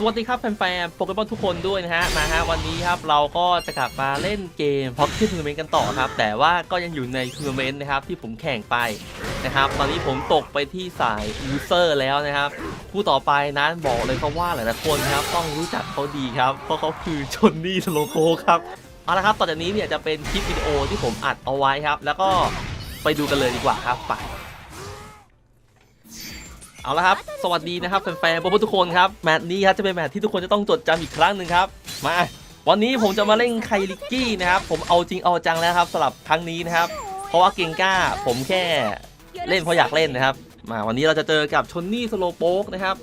สวัสดีครับแฟนๆโปเกมอนทุกคนด้วยนะฮะมาฮะวันนี้ครับเราก็จะกลับมาเล่นเกมพ็อกเก็ตทัวร์นเมนต์กันต่อครับ แต่ว่าก็ยังอยู่ในทัวร์นเมนต์นะครับที่ผมแข่งไปนะครับ ตอนนี้ผมตกไปที่สายยูเซอร์แล้วนะครับผู้ต่อไปนั้นบอกเลยครับว่าหลายๆคนครับ ต้องรู้จักเขาดีครับ เพราะเขาคือชนนี่สโลโกครับเอาละครับต่อจากนี้เนี่ยจะเป็นคลิปวิดีโอที่ผมอัดเอาไว้ครับ แล้วก็ไปดูกันเลยดีกว่าครับไป เอาละครับ สวัสดีนะครับแฟนๆโปรโมทุกคนครับแมตช์นี้ครับจะเป็นแมตช์ที่ทุกคนจะต้องจดจำอีกครั้งหนึ่งครับ มา วันนี้ผมจะมาเล่นไคลิกกี้นะครับ ผมเอาจริงเอาจังแล้วครับสำหรับครั้งนี้นะครับ เพราะว่าเกงก้าผมแค่เล่นเพราะอยากเล่นนะครับ มาวันนี้เราจะเจอกับชนนี่สโลโป๊กนะครับ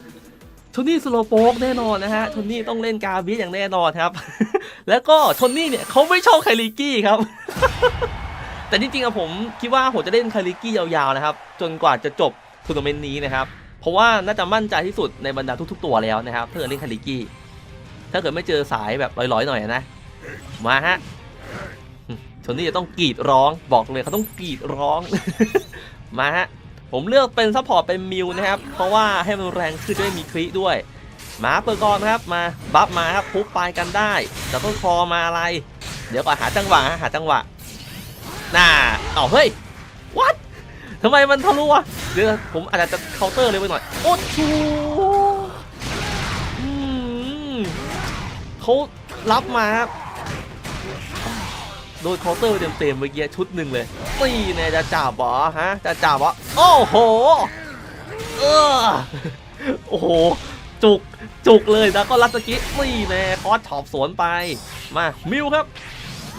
ชนนี่สโลโป๊กแน่นอนนะฮะชนนี่ต้องเล่นกาเบียอย่างแน่นอนครับ แล้วก็ชนนี่เนี่ยเขาไม่ชอบไคลิกกี้ครับ แต่จริงๆอะผมคิดว่าผมจะเล่นไคลิกกี้ยาวๆนะครับ จนกว่าจะจบทัวร์นาเมนต์นี้นะครับ เพราะว่าน่าจะมั่นใจที่สุดในบรรดาทุกๆตัวแล้วนะครับถ้าเกิดเล่นคาริกี้ถ้าเกิดไม่เจอสายแบบลอยๆหน่อยนะ มาฮะชนนี่จะต้องกรีดร้องบอกเลยเขาต้องกรีดร้อง มาฮะผมเลือกเป็นซัพพอร์ตเป็นมิวนะครับ เพราะว่าให้มันแรงขึ้นด้วยมีคริด้วยมาเปิดกอนครับมาบัฟมาครับพุบปลายกันได้แต่ต้นคอมาอะไร เดี๋ยวก่อนหาจังหวะฮะหาจังหวะน่าเอาเฮ้ย what ทำไมมันทะลุวะเดี๋ยวผมอาจจะเคาน์เตอร์เลยไปหน่อย โอ้ชูเขารับมาครับโดนเคาน์เตอร์ไปเต็มๆเมื่อกี้ชุดหนึ่งเลยนี่แน่จะจับเหรอฮะ จะจับเหรอโอ้โห เออ โอ้โห จุก จุกเลยแล้วก็รัดสกินี่แน่คอสฉอบสวนไป มา มิวครับ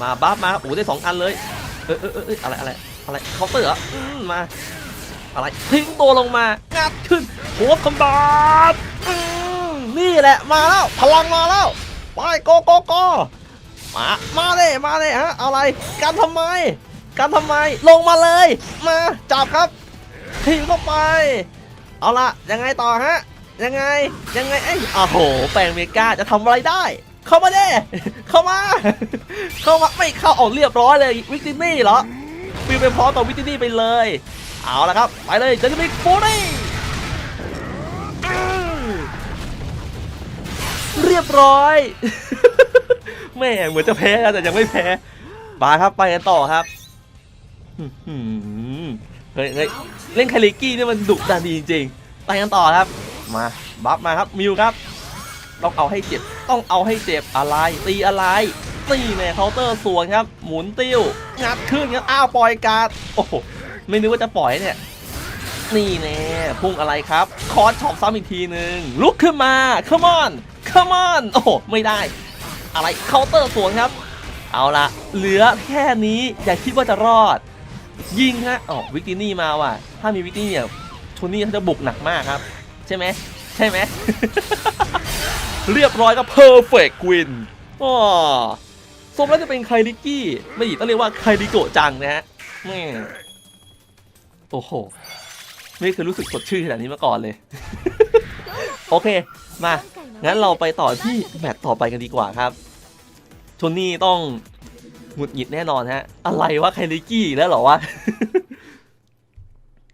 มาบัฟมาครับโอ้ได้สองอันเลย เออเออเอออะไรอะไรอะไรเคาน์เตอร์เหรอ มา อะไรทิ้งตัวลงมางัดขึ้นหัวคอมบาทอืมนี่แหละมาแล้วพลังมาแล้วไปโกโกโกมามาเลยมาเลยฮะอะไรกันทำไมกันทำไมลงมาเลย มาจับครับทิ้งเข้าไป เอาละยังไงต่อฮะยังไงยังไงเอ้ยโอ้โห แปลงเมกาจะทำอะไรได้ เข้ามาเด้เข้ามา เข้ามาไม่เข้าออกเรียบร้อยเลยวิกตินี่เหรอ ฟิวไปพร้อมต่อวิตินี่ไปเลย เอาละครับ ไปเลยเจอร์มิกฟูรี่เรียบร้อยแม่เหมือนจะแพ้แล้วแต่ยังไม่แพ้บาครับไปกันต่อครับเฮ้ยเฮ้ยเล่นคาริกี้นี่มันดุดันดีจริงๆไปกันต่อครับ มาบัฟมาครับมิวครับต้องเอาให้เจ็บต้องเอาให้เจ็บอะไรตีอะไร ตีแน่เคาน์เตอร์สวนครับ หมุนติ้ว งัดขึ้นครับอ้าวปล่อยการ์ดโอ้โห ไม่นึกว่าจะปล่อยเนี่ย นี่แน่พุ่งอะไรครับ คอร์สช็อปซ้ำอีกทีหนึ่งลุกขึ้นมา come on come on โอ้โห ไม่ได้ อะไรเคาน์เตอร์สวนครับ เอาละเหลือแค่นี้อย่าคิดว่าจะรอด ยิงฮะอ๋อวิกตินี่มาว่ะ ถ้ามีวิกตินี่เนี่ยโทนี่เขาจะบุกหนักมากครับ ใช่ไหมใช่ไหม เรียบร้อยก็เพอร์เฟกต์วินอ๋อ สมแล้วจะเป็นไคลิกี้ไม่ดีต้องเรียกว่าไคลิโกจังนะฮะแม่โอ้โห ไม่เคยรู้สึกสดชื่นขนาดนี้มาก่อนเลย โอเค มา งั้นเราไปต่อที่แมตต์ต่อไปกันดีกว่าครับโทนี่ต้องหงุดหงิดแน่นอนฮะ อะไรวะไคลิกี้แล้วหรอวะ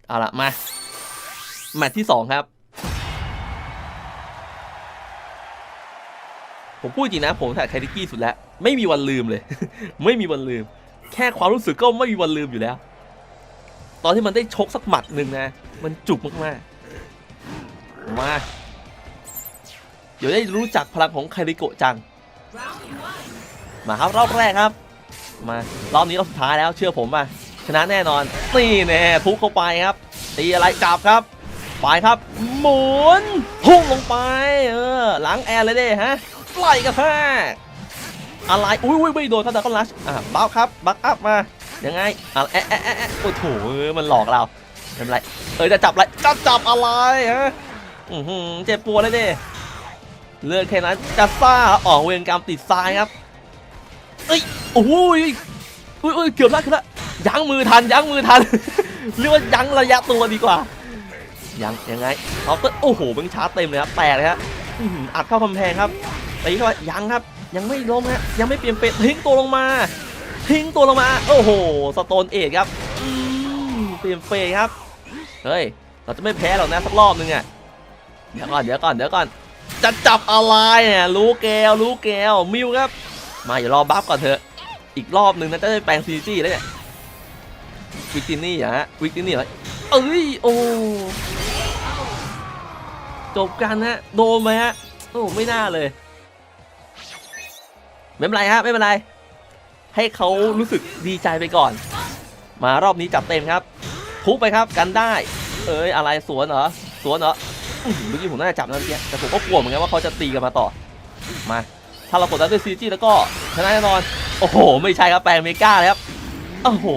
เอาละมา แมตต์ที่สองครับ ผมพูดจริงนะ ผมถ่ายไคลิกี้สุดแล้ว ไม่มีวันลืมเลย ไม่มีวันลืม แค่ความรู้สึกก็ไม่มีวันลืมอยู่แล้ว ตอนที่มันได้ชกสักหมัดหนึ่งนะ มันจุกมากๆมาเดี๋ยวได้รู้จักพลังของไคริโกะจัง มาครับรอบแรกครับ มารอบนี้รอบสุดท้ายแล้วเชื่อผมป่ะชนะแน่นอนนี่แน่ทุบเข้าไปครับตีอะไรจับครับไปครับ หมุนพุ่งลงไป เออหลังแอร์เลยเด้ฮะ ปล่อยกระแทกอะไรอุ้ยอุ้ยไม่โดนเขาแต่ก็ลัชอะบัฟครับบัฟอัพมายังไงอะแอะแอะแอะโอ้โหมันหลอกเราไม่เป็นไรเออจะจับอะไรจะจับอะไรฮะอือหือเจ็บปวดเลยเด้เลือกแค่นั้นจะซ่าออกเวรกรรมติดทรายครับเอ้ยโอ้ยอุ้ยอุ้ยเกือบล้วเกือบล้วยั้งมือทันยั้งมือทันเรียกว่ายั้งระยะตัวดีกว่ายังยังไงเขาเตอร์โอ้โหเพิ่งชาร์จเต็มเลยครับแตกเลยครับอื้อหืออัดเข้ากำแพงครับ ตีเข้าไปยังครับ ยังไม่ล้มฮะยังไม่เปลี่ยนเป็ดทิ้งตัวลงมา ทิ้งตัวลงมา โอ้โหสโตนเอทครับเปลี่ยนเฟยครับเฮ้ยเราจะไม่แพ้หรอกนะสักรอบนึงอะเดี๋ยวก่อนเดี๋ยวก่อนเดี๋ยวก่อนจะจับอะไรเนี่ยรู้แกวรู้แกวมิวครับ มาอย่ารอบัฟก่อนเถอะ อีกรอบหนึ่งนะจะได้แปลงซีจีแล้วเนี่ยวิกตินี่อะฮะวิกตินี่อะไรเอ้ยโอ้จบกันฮะโดนไหมฮะโอ้ไม่น่าเลย ไม่เป็นไรฮะไม่เป็นไร ให้เขารู้สึกดีใจไปก่อน มารอบนี้จับเต็มครับ ทุบไปครับกันได้ เอ้ยอะไรสวนเหรอสวนเหรอเมื่อกี้ผมน่าจะจับนะเมื่อกี้แต่ผมก็กลัวเหมือนกันว่าเขาจะตีกันมาต่อมาถ้าเรากดดันด้วยซีจีแล้วก็ชนะแน่นอน โอ้โห ไม่ใช่ครับแปลงเมกาเลยครับโอ้โห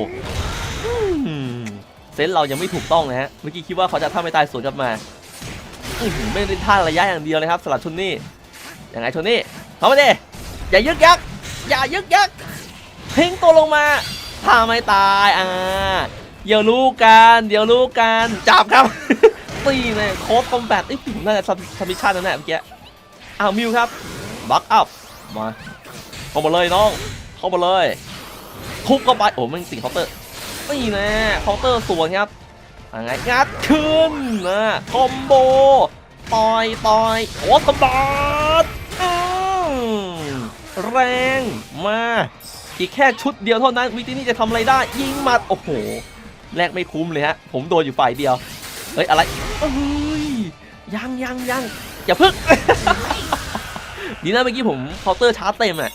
เซนส์เรายังไม่ถูกต้องนะฮะเมื่อกี้คิดว่าเขาจะท่าไม่ตายสวนกลับมาไม่ได้ท่าระยะอย่างเดียวเลยครับสลับชนนี่ยังไงชนนี่เข้ามาดิ อย่ายึกยักอย่ายึกยักทิ้งตัวลงมาท่าไม่ตายอ่าเดี๋ยวรู้กันเดี๋ยวรู้กันจับครับตีเลยโค้ดคอมแบทไอ้ผมน่าจะซัมมิชชั่นนั่นแหละเมื่อกี้อ้าวมิวครับบัคอัพมาเข้ามาเลยน้องเข้ามาเลยทุบเข้าไปโอ้มันสิงเคาน์เตอร์นี่แน่เคาน์เตอร์สวนครับยังไงงัดขึ้นนะคอมโบต่อยต่อยโอ้สบัติอืม แรงมา อีกแค่ชุดเดียวเท่านั้นวิธีนี้จะทำอะไรได้ยิงมัดโอ้โหแรกไม่คุ้มเลยฮะ ผมโดนอยู่ฝ่ายเดียว เฮ้ย อะไรเอ้ยยังยังยังอย่าพึ่งดีนะเมื่อกี้ผมเคาน์เตอร์ชาร์จเต็มอะ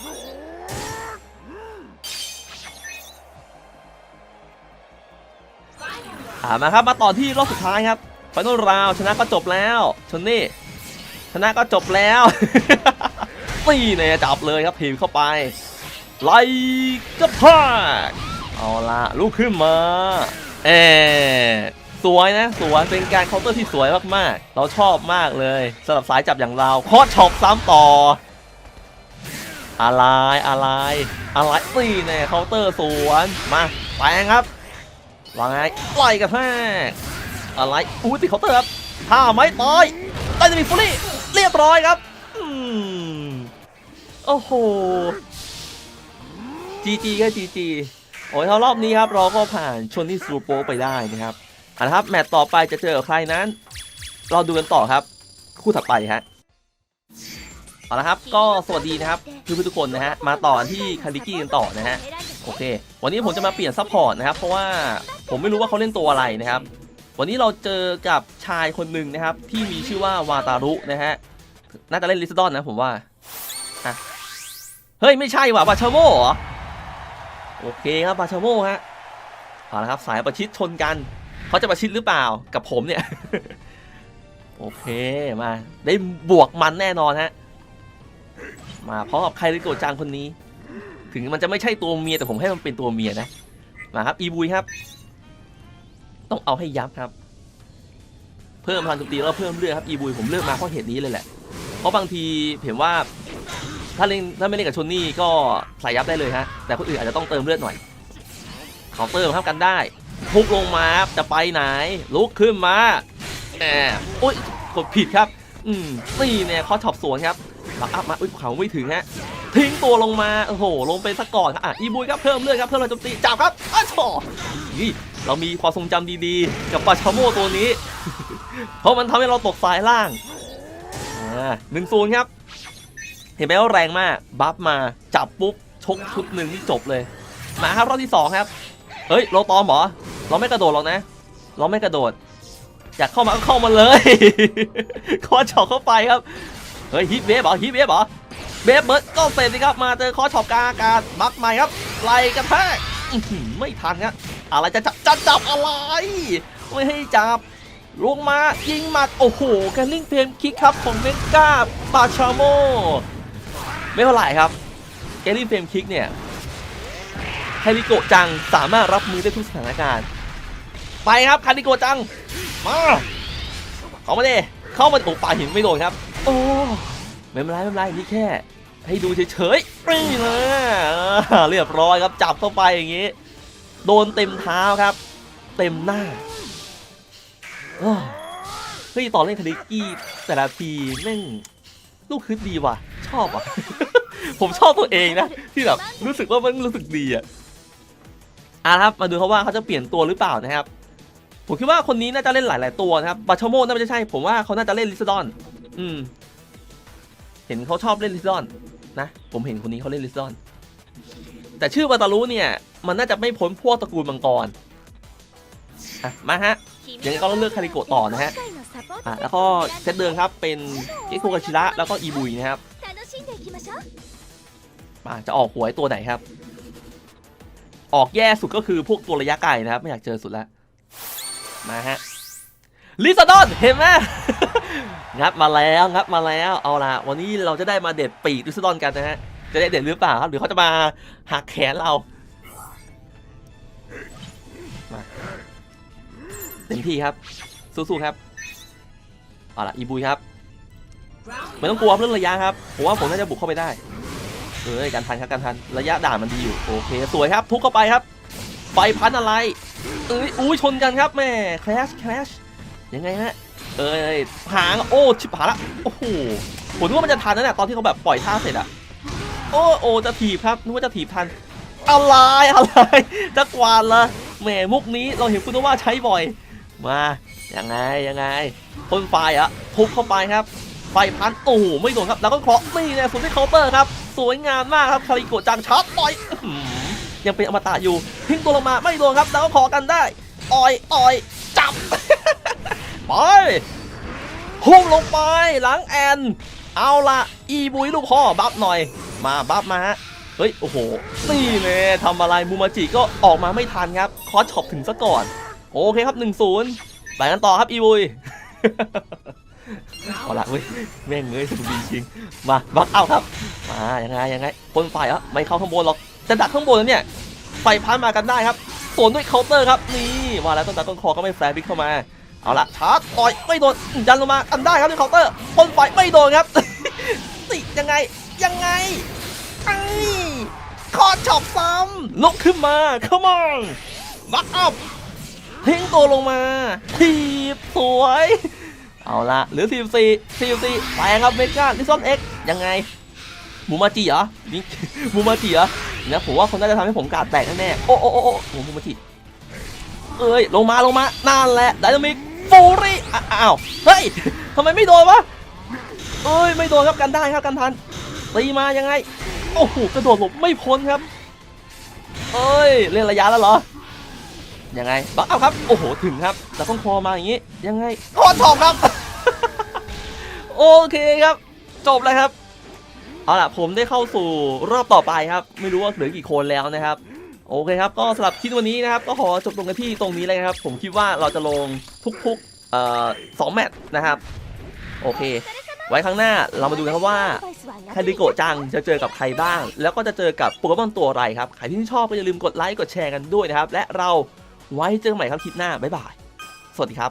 อ่ามาครับมาต่อที่รอบสุดท้ายครับฟน a l ราวชนะก็จบแล้วชนนี่ชนะก็จบแล้ว ตีเนี่ยจับเลยครับทีมเข้าไป ไล่กระพากเอาละลุกขึ้นมาเอสวยนะสวยเป็นการเคาน์เตอร์ที่สวยมากๆ เราชอบมากเลยสำหรับสายจับอย่างเราคอช็อปซ้ำต่อ อะไรอะไรอะไรตีเนี่ยเคาน์เตอร์สวนมาแปงครับวางไงไล่กระแทกอะไรอู้ติดเคาน์เตอร์ครับถ้าไม่ตายได้จะมีฟุลี่เรียบร้อยครับ โอ้โหจีจีก็จีจีโอ้ยเท่ารอบนี้ครับเราก็ผ่านชนที่ซูโปไปได้นะครับเอาละครับแมตต์ต่อไปจะเจอกับใครนั้น เราดูกันต่อครับ คู่ถัดไปฮะเอาละครับก็สวัสดีนะครับเพื่อนๆทุกคนนะฮะมาต่อที่คาริกี้กันต่อนะฮะโอเค วันนี้ผมจะมาเปลี่ยนซัพพอร์ตนะครับ เพราะว่าผมไม่รู้ว่าเขาเล่นตัวอะไรนะครับ วันนี้เราเจอกับชายคนหนึ่งนะครับ ที่มีชื่อว่าวาตารุนะฮะน่าจะเล่นลิซดอนนะผมว่าอะ เฮ้ย ไม่ใช่ว่ะบาชาโมเหรอ โอเคครับบาชาโมฮะเอาละครับสายประชิดชนกันเขาจะประชิดหรือเปล่ากับผมเนี่ย โอเคมา ได้บวกมันแน่นอนฮะ มาพร้อมกับใครริโกจังคนนี้ ถึงมันจะไม่ใช่ตัวเมียแต่ผมให้มันเป็นตัวเมียนะ มาครับอีบุยครับ ต้องเอาให้ยับครับ เพิ่มพลังโจมตีแล้วเพิ่มเลือดครับอีบุยผมเลือกมาเพราะเหตุนี้เลยแหละ เพราะบางทีเห็นว่า ถ้าเล่นถ้าไม่เล่นกับชนนี่ก็ใส่ยับได้เลยฮะ แต่คนอื่นอาจจะต้องเติมเลือดหน่อยเคาน์เตอร์ครับกันได้พุกลงมาจะไปไหน ลุกขึ้นมาแหมอุ้ยกดผิดครับ อืมนี่เนี่ยเขาช็อปสวนครับบักอัพมาอุ้ยเขาไม่ถึงฮะทิ้งตัวลงมาโอ้โหลงไปสักก่อนอะอีบุยครับเพิ่มเลือดครับเพิ่มรงโจมตีจับครับอ้าวโนี่เรามีความทรงจำดีๆ กับปาชาโมตัวนี้ เพราะมันทำให้เราตกสายล่างอ่าหนึ่งศูนย์ครับ เห็นไหมว่าแรงมาก บัฟมาจับปุ๊บชกชุดหนึ่งนี่จบเลย มาครับรอบที่สองครับ เฮ้ย เราตอมหรอ เราไม่กระโดดหรอกนะ เราไม่กระโดด อยากเข้ามาก็เข้ามาเลยคอช็อปเข้าไปครับ เฮ้ยฮิตเวฟหรอฮิตเวฟหรอเวฟเบิร์ดก็เสร็จสิครับ มาเจอคอช็อปกลางอากาศบักใหม่ครับไล่กระแทกไม่ทันครับอะไรจะจับจะจับอะไร ไม่ให้จับลงมายิงหมัด โอ้โหแกลิงเพมคิกครับของเมกาปาชาโม ไม่เท่าไหร่ครับแกลิงเพมคิกเนี่ยคาริโกะจังสามารถรับมือได้ทุกสถานการณ์ ไปครับคาริโกะจัง มาเข้ามาดิเข้ามาโอ้ปาหินไม่โดนครับ โอ้ไม่เป็นไรไม่เป็นไรนี่แค่ ให้ดูเฉยๆนี่นะอ่าเรียบร้อยครับจับเข้าไปอย่างงี้ โดนเต็มเท้าครับ เต็มหน้าโอ้เฮ้ยตอนเล่นคาริกี้แต่ละทีแม่ง ลูกคืดดีว่ะ ชอบอะ ผมชอบตัวเองนะ ที่แบบรู้สึกว่ามันรู้สึกดีอะอะครับมาดูเขาว่าเขาจะเปลี่ยนตัวหรือเปล่านะครับ ผมคิดว่าคนนี้น่าจะเล่นหลาย ๆ ตัวนะครับบาชโมน่าจะใช่ ผมว่าเขาน่าจะเล่นลิซดอน อืม เห็นเขาชอบเล่นลิซดอน นะ ผมเห็นคนนี้เขาเล่นลิซดอน แต่ชื่อวาตารุเนี่ย มันน่าจะไม่พ้นพวกตระกูลมังกรอะมาฮะยังไงก็ต้องเลือกคาริโกะต่อนะฮะ อะแล้วก็เซตเดิมครับเป็นเกคุกาชิระแล้วก็อีบุยนะครับอะจะออกหวยตัวไหนครับ ออกแย่สุดก็คือพวกตัวระยะไกลนะครับ ไม่อยากเจอสุดแล้วมาฮะลิซาดอนเห็นไหมงัดมาแล้วงัดมาแล้วเอาละวันนี้เราจะได้มาเด็ดปีกลิซาดอนกันนะฮะจะได้เด็ดหรือเปล่าครับหรือเขาจะมาหักแขนเรามาเต็มที่ครับสู้ๆครับ เอาล่ะอีบุยครับไม่ต้องกลัวเรื่องระยะครับผมว่าผมน่าจะบุกเข้าไปได้เอ้ยการทันครับการทันระยะด่านมันดีอยู่โอเคสวยครับทุกเข้าไปครับไฟพันอะไรเอ้ยอุ้ยชนกันครับแม่คลชแคลชยังไงฮะเอ้ยหางโอ้ชิบหายละโอ้โหผมนึกว่ามันจะทันนะเนี่ยตอนที่เขาแบบปล่อยท่าเสร็จอะโอ้โอ้จะถีบครับนึกว่าจะถีบทันอะไรอะไรจะกวาดละแหมมุกนี้เราเห็นคุณว่าใช้บ่อย มายังไงยังไงพ่นไฟอะทุบเข้าไปครับ ไฟพันโอ้โหไม่โดนครับ แล้วก็เคาะนี่เนี่ยสุดที่เคาน์เตอร์ครับ สวยงามมากครับคาริโกจังชาร์จต่อยยังเป็นอมตะอยู่ทิ้งตัวลงมาไม่โดนครับ แล้วก็ขอกันได้อ่อยอ่อยจับไปพุ่งลงไปหลังแอนเอาละอีบุยลูกพ่อบัฟหน่อย มาบัฟมาฮะเฮ้ย โอ้โหนี่เลยทำอะไรมูมาจิก็ออกมาไม่ทันครับ คอสช็อปถึงซะก่อน โอเคครับ1-0ไปกันต่อครับอีบุยเอาละเว้ยแม่งเอ้ยสุดดีจริงมาบักเอาครับมายังไงยังไงคนฝ่ายอะไม่เข้าข้างบนหรอกจะดักข้างบนแล้วเนี่ยไฟพันมากันได้ครับสวนด้วยเคาน์เตอร์ครับนี่มาแล้วต้นตาต้นคอก็ไม่แฟร์บิ๊กเข้ามาเอาละชาร์จต่อยไม่โดนยันลงมากันได้ครับด้วยเคาน์เตอร์คนฝ่ายไม่โดนครับติยังไงยังไงไอ้คอช็อปซ้ำลุกขึ้นมา come on บักอัพ ทิ้งตัวลงมา ทีบสวย เอาละหรือ44 44แปลงครับเมกาลิซอนเอ็กยังไงมูมาจิเหรอนี่มูมาจิเหรอนะผมว่าคนน่าจะทำให้ผมกาดแตกแน่ๆโอ้โอ้โอ้โอ้มูมาจิเอ้ยลงมาลงมานั่นแหละไดนามิกฟูรี่อ้าวเฮ้ยทำไมไม่โดนวะเอ้ยไม่โดนครับกันได้ครับกันทันตีมายังไงโอ้โหกระโดดหลบไม่พ้นครับเอ้ยเล่นระยะแล้วเหรอ ยังไงบักเอาครับโอ้โหถึงครับแต่ต้องคอมาอย่างนี้ยังไงคอถอกครับ โอเคครับ จบแล้วครับเอาล่ะผมได้เข้าสู่รอบต่อไปครับ ไม่รู้ว่าเหลือกี่คนแล้วนะครับ โอเคครับ ก็สำหรับคลิปวันนี้นะครับ ก็ขอจบลงกันที่ตรงนี้เลยนะครับ ผมคิดว่าเราจะลงทุกๆเอ่อสองแมตช์นะครับ โอเค ไว้ครั้งหน้าเรามาดูกันครับว่าคาริโกะจังจะเจอกับใครบ้าง แล้วก็จะเจอกับโปเกมอนตัวอะไรครับ ใครที่ชอบก็อย่าลืมกดไลค์กดแชร์กันด้วยนะครับ และเรา ไว้เจอกันใหม่ครับคลิปหน้าบ๊ายบาย สวัสดีครับ